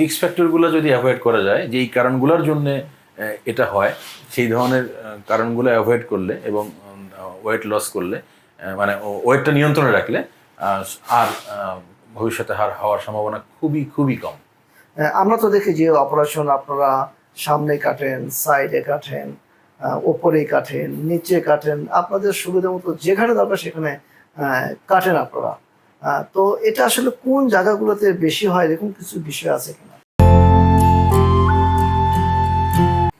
রিক্স ফ্যাক্টরগুলো যদি অ্যাভয়েড করা যায়, যে এই কারণগুলোর জন্য এটা হয়, সেই ধরনের কারণগুলো অ্যাভয়েড করলে এবং ওয়েট লস করলে মানে ওয়েটটা নিয়ন্ত্রণে রাখলে আর ভবিষ্যতে হার হওয়ার সম্ভাবনা খুবই খুবই কম। আমরা তো দেখি যে অপারেশন আপনারা সামনে কাটেন সাইডে কাটেন ওপরে কাটেন, নিচে কাটেন, আপনাদের সুবিধা মতো যেখানে দরকার সেখানে কাটেন আপনারা। তো এটা আসলে কোন জায়গাগুলোতে বেশি হয়, এরকম কিছু বিষয় আছে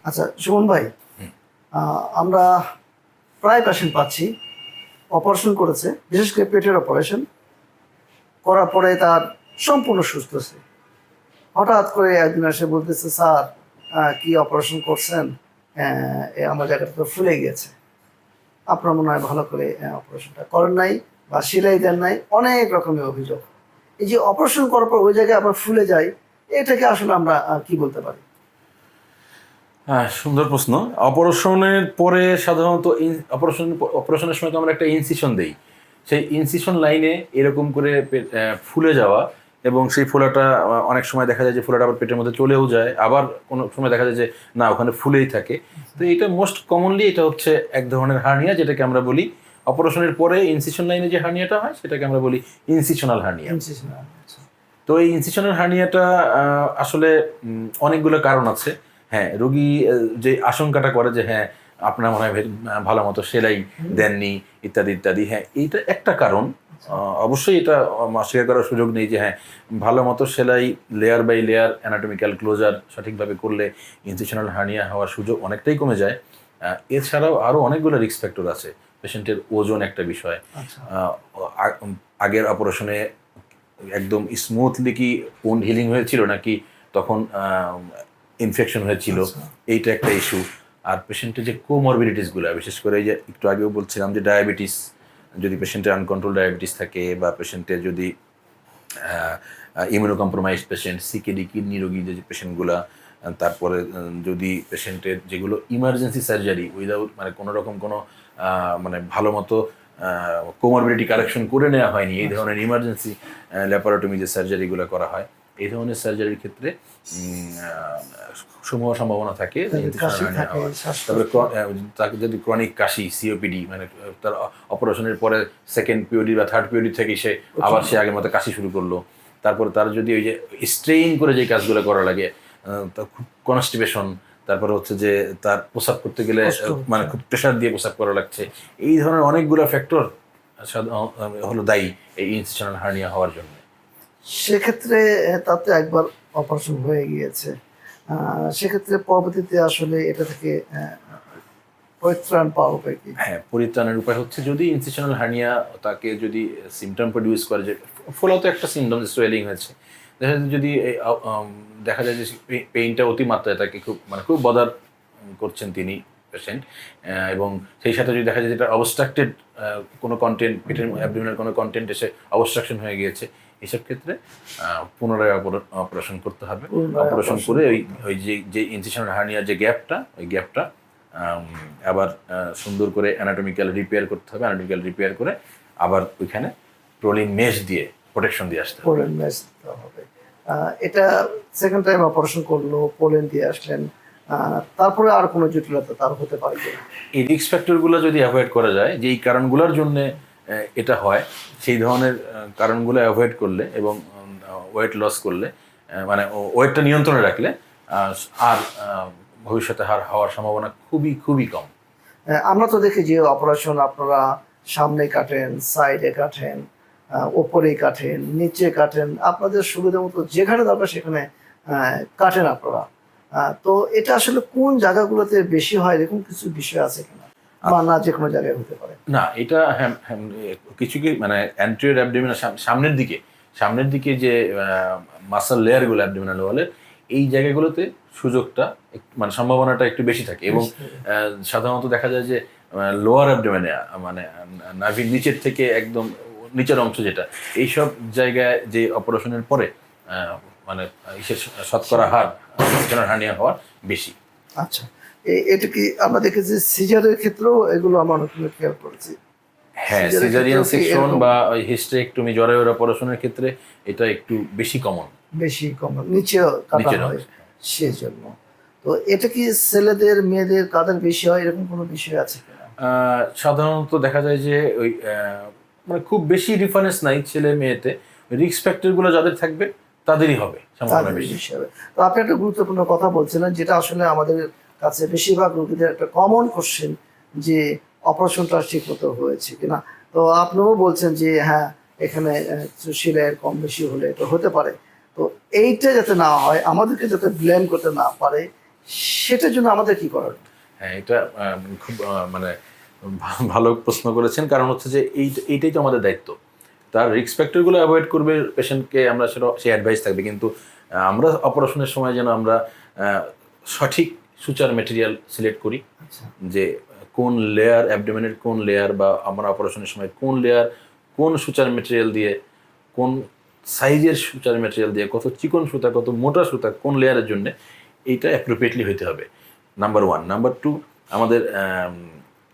আচ্ছা সুমন ভাই আমরা প্রায় পেশেন্ট পাচ্ছি অপারেশন করেছে বিশেষ করে পেটের অপারেশন করার পরে তার সম্পূর্ণ সুস্থ আছে। হঠাৎ করে একদিন এসে বলতেছে স্যার কি অপারেশন করছেন? আমার জায়গাটা তো ফুলে গেছে। আপনার মনে হয় ভালো করে অপারেশনটা করেন নাই বা সেলাই দেন নাই অনেক রকমের অভিযোগ। এই যে অপারেশন করার পর ওই জায়গায় আবার ফুলে যায় এটাকে আসলে আমরা কি বলতে পারি? হ্যাঁ সুন্দর প্রশ্ন। অপারেশনের পরে সাধারণত অপারেশন অপারেশনের সময় তো আমরা একটা ইনসিশন দেই। সেই ইনসিশন লাইনে এরকম করে ফুলে যাওয়া এবং সেই ফোলাটা অনেক সময় দেখা যায় যে ফোলাটা আবার পেটের মধ্যে চলেও যায়। আবার কোনো সময় দেখা যায় যে না ওখানে ফুলেই থাকে। তো এটা মোস্ট কমনলি এটা হচ্ছে এক ধরনের হার্নিয়া যেটাকে আমরা বলি অপারেশনের পরে ইনসিশন লাইনে যে হার্নিয়াটা হয় সেটাকে আমরা বলি ইনসিশনাল হার্নিয়া আচ্ছা। তো এই ইনসিশনাল হার্নিয়াটা আসলে অনেকগুলো কারণ আছে। হ্যাঁ রোগী যে আশঙ্কাটা করে যে হ্যাঁ আপনার মনে হয় ভালো মতো সেলাই দেননি ইত্যাদি ইত্যাদি হ্যাঁ এইটা একটা কারণ। অবশ্যই এটা অস্বীকার করার সুযোগ নেই যে হ্যাঁ ভালো মতো সেলাই layer by layer anatomical closure সঠিকভাবে করলে ইনসিশনাল হার্নিয়া হওয়ার সুযোগ অনেকটাই কমে যায়। এছাড়াও আরও অনেকগুলো রিস্ক ফ্যাক্টর আছে। পেশেন্টের ওজন একটা বিষয়। আচ্ছা। আগের অপারেশনে একদম স্মুথলি কি কোন হিলিং হয়েছিল নাকি? তখন ইনফেকশন হয়েছিল আচ্ছা। এইটা একটা ইস্যু আর পেশেন্টের যে কোমরবিডিটিসগুলো বিশেষ করে এই যে একটু আগেও বলছিলাম যে ডায়াবেটিস যদি পেশেন্টের আনকন্ট্রোল ডায়াবেটিস থাকে বা পেশেন্টের যদি immuno compromise patient CKD kidney রোগী যে পেশেন্টগুলা তারপরে যদি পেশেন্টের যেগুলো ইমার্জেন্সি সার্জারি উইদাউট মানে কোনো রকম কোনো মানে ভালো মতো কোমরবিলিটি কারেকশন করে নেওয়া হয়নি এই ধরনের ইমার্জেন্সি ল্যাপারোটমি যে সার্জারিগুলো করা হয়। এই ধরনের সার্জারির ক্ষেত্রে সমূহ সম্ভাবনা থাকে তারপরে তাকে যদি ক্রনিক কাশি সিওপিডি মানে তার অপারেশনের পরে সেকেন্ড পিওডি বা থার্ড পিওডি থেকে সে আবার সে আগের মতো কাশি শুরু করল। তারপরে তার যদি ওই যে স্ট্রেইন করে যে কাজগুলো করা লাগে তা খুব কনস্টিপেশন তারপরে হচ্ছে যে তার প্রসাব করতে গেলে। মানে খুব প্রেশার দিয়ে প্রসাব করা লাগছে। এই ধরনের অনেকগুলো ফ্যাক্টর হলো দায়ী এই ইনস্টিটিউশনাল হার্নিয়া হওয়ার জন্য। সেক্ষেত্রে তাতে একবার অপারেশন হয়ে গিয়েছে। সেক্ষেত্রে পরবর্তীতে আসলে এটা থেকে পরিত্রাণ পাওয়া উপায় কি? হ্যাঁ পরিত্রাণের উপায় হচ্ছে যদি ইনসিশনাল হার্নিয়া তাকে যদি সিমটম প্রডিউস করে, যে ফোলাও তো একটা সিমটম সোয়েলিং হয়েছে। দেখা যায় যদি দেখা যায় যে পেইনটা অতিমাত্রায় তাকে খুব মানে খুব বদার করছেন তিনি পেশেন্ট এবং সেই সাথে যদি দেখা যায় যেটা অবস্ট্রাক্টেড কোনো কন্টেন্ট পেটের অ্যাবডোমিনাল কোনো কন্টেন্ট এসে অবস্ট্রাকশন হয়ে গিয়েছে এইসব ক্ষেত্রে পুনরায় অপারেশন করতে হবে। অপারেশন করে ওই ওই যে যে ইনসিশনাল হার্নিয়ার যে গ্যাপটা ওই গ্যাপটা আবার সুন্দর করে অ্যানাটমিক্যাল রিপেয়ার করতে হবে। অ্যানাটমিক্যাল রিপেয়ার করে আবার ওইখানে প্রোলিন মেশ দিয়ে প্রোটেকশন দিয়ে আসতে হবে। ম্যাচ দিতে হবে। এটা সেকেন্ড টাইম অপারেশন করল পোলেন দিয়ে আসলেন। তারপরে আর কোনো জটিলতা তার হতে পারে এই রিস্ক ফ্যাক্টরগুলো যদি অ্যাভয়েড করা যায় যে এই কারণগুলোর জন্য এটা হয়। সেই ধরনের কারণগুলো অ্যাভয়েড করলে এবং ওয়েট লস করলে মানে ওয়েটটা নিয়ন্ত্রণে রাখলে আর ভবিষ্যতে হার হওয়ার সম্ভাবনা খুবই খুবই কম। আমরা তো দেখি যে অপারেশন আপনারা সামনে কাটেন সাইডে কাটেন ওপরে কাটেন, নিচে কাটেন, আপনাদের সুবিধা মতো যেখানে দরকার সেখানে কাটেন আপনারা। তো এটা আসলে কোন জায়গাগুলোতে বেশি হয়, এরকম কিছু বিষয় আছে কিনা? বা না যে কোনো জায়গায় হতে পারে। না এটা হ্যাঁ হ্যাঁ, কিছু কি মানে অ্যান্টিরিয়র অ্যাবডোমিনাল সামনের দিকে সামনের দিকে যে মাসাল লেয়ারগুলো অ্যাবডোমিনাল ওয়ালের এই জায়গাগুলোতে সুযোগটা মানে সম্ভাবনাটা একটু বেশি থাকে। এবং সাধারণত দেখা যায় যে লোয়ার অ্যাবডোমেনে মানে নাভির নিচের থেকে একদম নিচের অংশ যেটা এইসব জায়গায় যে অপারেশনের পরে মানে শতকরা হার হার্নিয়া হওয়ার বেশি। আচ্ছা। এটা কি আমরা দেখেছি সিজারের ক্ষেত্রেও এগুলো আমরা অনেক খেয়াল করেছি। হ্যাঁ সিজারিয়ান সেকশন? বা হিস্ট্রেক্টমি জরায়ুর অপারেশনের ক্ষেত্রে এটা একটু বেশি কমন বেশি কম নিচে কাটা হয় অংশে। সেই জন্য তো এটা কি ছেলেদের মেয়েদের কাদের বেশি হয়? এরকম কোনো বিষয় আছে সাধারণত দেখা যায় যে ওই মানে খুব বেশি ডিফারেন্স নাই ছেলে মেয়েতে। রিক্স ফ্যাক্টরগুলো যাদের থাকবে তাদেরই হবে সম্ভাবনা বেশি হবে। তো আপনি একটা গুরুত্বপূর্ণ কথা বলছিলেন যেটা আসলে আমাদের কাছে বেশিরভাগ রোগীদের একটা কমন কোশ্চেন যে অপারেশনটা ঠিক মতো হয়েছে কিনা। তো আপনিও বলছেন যে হ্যাঁ এখানে আহ, সেলাইয়ের কম বেশি হলে এটা হতে পারে। তো এইটা যাতে না হয় আমাদেরকে যাতে ব্লেম করতে না পারে সেটার জন্য আমাদের কি করার? হ্যাঁ এটা খুব মানে ভালো প্রশ্ন করেছেন। কারণ হচ্ছে যে এই এইটাই তো আমাদের দায়িত্ব। তার রিস্ক ফ্যাক্টরগুলো অ্যাভয়েড করবে পেশেন্টকে আমরা সেটা সে অ্যাডভাইস থাকবে। কিন্তু আমরা অপারেশনের সময় যেন আমরা সঠিক সুচার মেটেরিয়াল সিলেক্ট করি। আচ্ছা। যে কোন লেয়ার অ্যাবডোমেনের কোন লেয়ার বা আমরা অপারেশনের সময় কোন লেয়ার কোন সুচার মেটেরিয়াল দিয়ে কোন সাইজের সুচার মেটেরিয়াল দিয়ে কত চিকন সুতা কত মোটা সুতা কোন লেয়ারের জন্য এইটা অ্যাপ্রোপ্রিয়েটলি হইতে হবে। নাম্বার ওয়ান নাম্বার টু আমাদের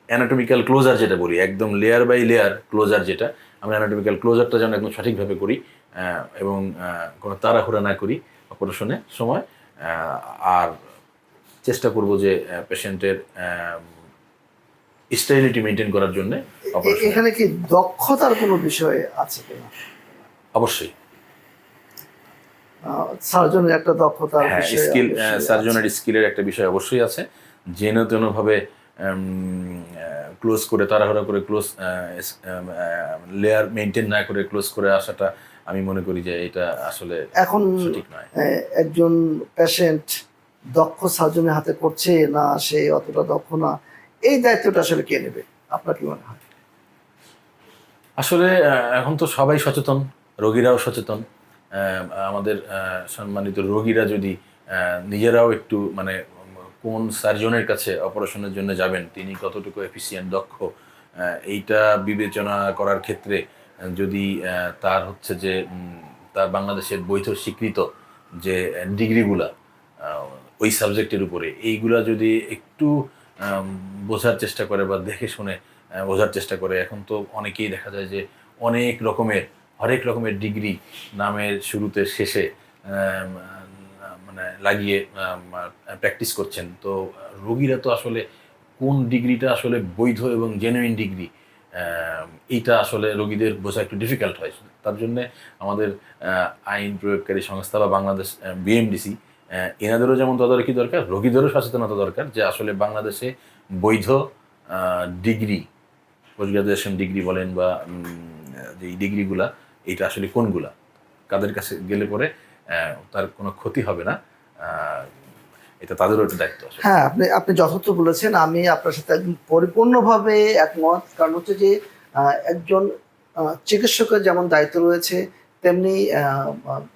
অ্যানাটমিক্যাল ক্লোজার যেটা বলি একদম লেয়ার বাই লেয়ার ক্লোজার যেটা আমরা অ্যানাটমিক্যাল ক্লোজারটা যেন একদম সঠিকভাবে করি এবং কোনো তাড়াহুড়া না করি অপারেশনের সময় আর চেষ্টা করব যে পেশেন্টের স্টাইলিটি মেনটেন করার জন্য এখানে কি দক্ষতার কোনো বিষয় আছে কিনা? অবশ্যই। সার্জনের একটা দক্ষতার বিষয় স্কিল সার্জনের স্কিলের একটা বিষয় অবশ্যই আছে। যেন তেনভাবে ক্লোজ করে তাড়াহুড়া করে ক্লোজ লেয়ার মেনটেন না করে ক্লোজ করে আসাটা আমি মনে করি যে এটা আসলে এখন সঠিক নয়। একজন পেশেন্ট দক্ষ সার্জনের হাতে করছে না সে অতটা দক্ষ না? এই দায়িত্বটা আসলে কে নেবে? আপনার কি মনে হয়? আসলে এখন তো সবাই সচেতন, রোগীরাও সচেতন। আমাদের সম্মানিত রোগীরা যদি নিজেরাও একটু মানে কোন সার্জনের কাছে অপারেশনের জন্য যাবেন, তিনি কতটুকু এফিসিয়েন্ট, দক্ষ এইটা বিবেচনা করার ক্ষেত্রে যদি তার হচ্ছে যে তার বাংলাদেশের বৈধ স্বীকৃত যে, ডিগ্রিগুলা ওই সাবজেক্টের উপরে। এইগুলা যদি একটু বোঝার চেষ্টা করে বা দেখে শুনে বোঝার চেষ্টা করে, এখন তো অনেকেই দেখা যায় যে অনেক রকমের, হরেক রকমের ডিগ্রি নামের শুরুতে শেষে মানে লাগিয়ে প্র্যাকটিস করছেন। তো, রোগীরা তো আসলে কোন ডিগ্রিটা আসলে বৈধ এবং জেনুইন ডিগ্রি এইটা আসলে রোগীদের বোঝা একটু ডিফিকাল্ট হয়। তার জন্যে আমাদের আইন প্রয়োগকারী সংস্থা বা বাংলাদেশ বিএমডিসি এনাদেরও যেমন তদারকি দরকার, রোগীদেরও সচেতনতা দরকার যে আসলে বাংলাদেশে বৈধ ডিগ্রি পোস্ট গ্রাজুয়েশন ডিগ্রি বলেন বা যে ডিগ্রিগুলা এইটা আসলে কোনগুলা? কাদের কাছে গেলে পরে তার কোনো ক্ষতি হবে না। এটা তাদেরও একটা দায়িত্ব হ্যাঁ আপনি আপনি যথার্থ বলেছেন। আমি আপনার সাথে একদম পরিপূর্ণভাবে একমত। কারণ হচ্ছে যে একজন চিকিৎসকের যেমন দায়িত্ব রয়েছে তেমনি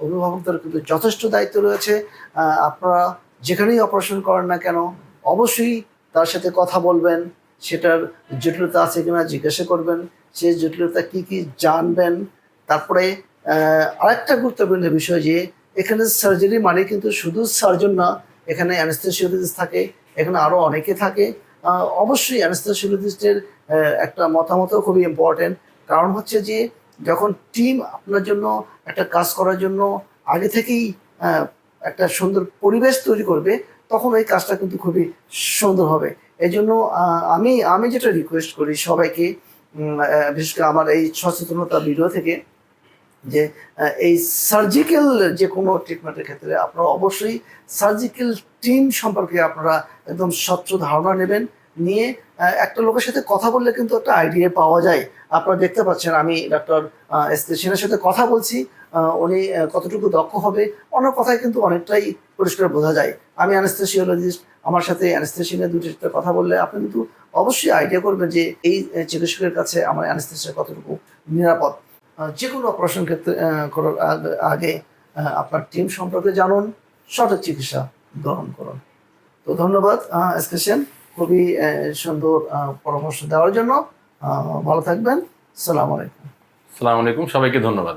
অভিভাবকদের কিন্তু যথেষ্ট দায়িত্ব রয়েছে। আপনারা যেখানেই অপারেশন করেন না কেন, অবশ্যই তার সাথে কথা বলবেন, সেটার জটিলতা আছে কিনা জিজ্ঞাসা করবেন, সে জটিলতা কি কি জানবেন। তারপরে আরেকটা গুরুত্বপূর্ণ বিষয় যে, এখানে সার্জারি মানে কিন্তু শুধু সার্জন না, এখানে অ্যানেস্থেসিওলজিস্ট থাকে, এখানে আরও অনেকে থাকে। অবশ্যই অ্যানেস্থেসিওলজিস্টের একটা মতামতও খুবই ইম্পর্টেন্ট কারণ হচ্ছে যে যখন টিম আপনার জন্য একটা কাজ করার জন্য আগে থেকেই একটা সুন্দর পরিবেশ তৈরি করবে, তখন ওই কাজটা কিন্তু খুবই সুন্দর হবে। এই জন্য আমি আমি যেটা রিকোয়েস্ট করি সবাইকে বিশেষ করে আমার এই সচেতনতা ভিডিও থেকে যে এই সার্জিক্যাল যে কোনো ট্রিটমেন্টের ক্ষেত্রে আপনারা অবশ্যই সার্জিক্যাল টিম সম্পর্কে আপনারা একদম স্বচ্ছ ধারণা নেবেন, নিয়ে একটা লোকের সাথে কথা বললে কিন্তু একটা আইডিয়া পাওয়া যায়। আপনারা দেখতে পাচ্ছেন, আমি ডক্টর সেনের সাথে কথা বলছি উনি কতটুকু দক্ষ হবে, ওনার কথায় কিন্তু অনেকটাই পরিষ্কার বোঝা যায়। আমি অ্যানেস্থেসিওলজিস্ট আমার সাথে অ্যানেস্থেসিয়ানের দুটি সাথে কথা বললে আপনি কিন্তু অবশ্যই আইডিয়া করবেন যে এই চিকিৎসকের কাছে আমার অ্যানেস্থেসিয়া কতটুকু নিরাপদ। যে কোনো অপারেশন ক্ষেত্রে করার আগে আপনার টিম সম্পর্কে জানুন, সঠিক চিকিৎসা গ্রহণ করুন। তো ধন্যবাদ স্পেশাল খুবই সুন্দর পরামর্শ দেওয়ার জন্য ভালো থাকবেন। সালাম আলাইকুম। সালাম আলাইকুম। সবাইকে ধন্যবাদ।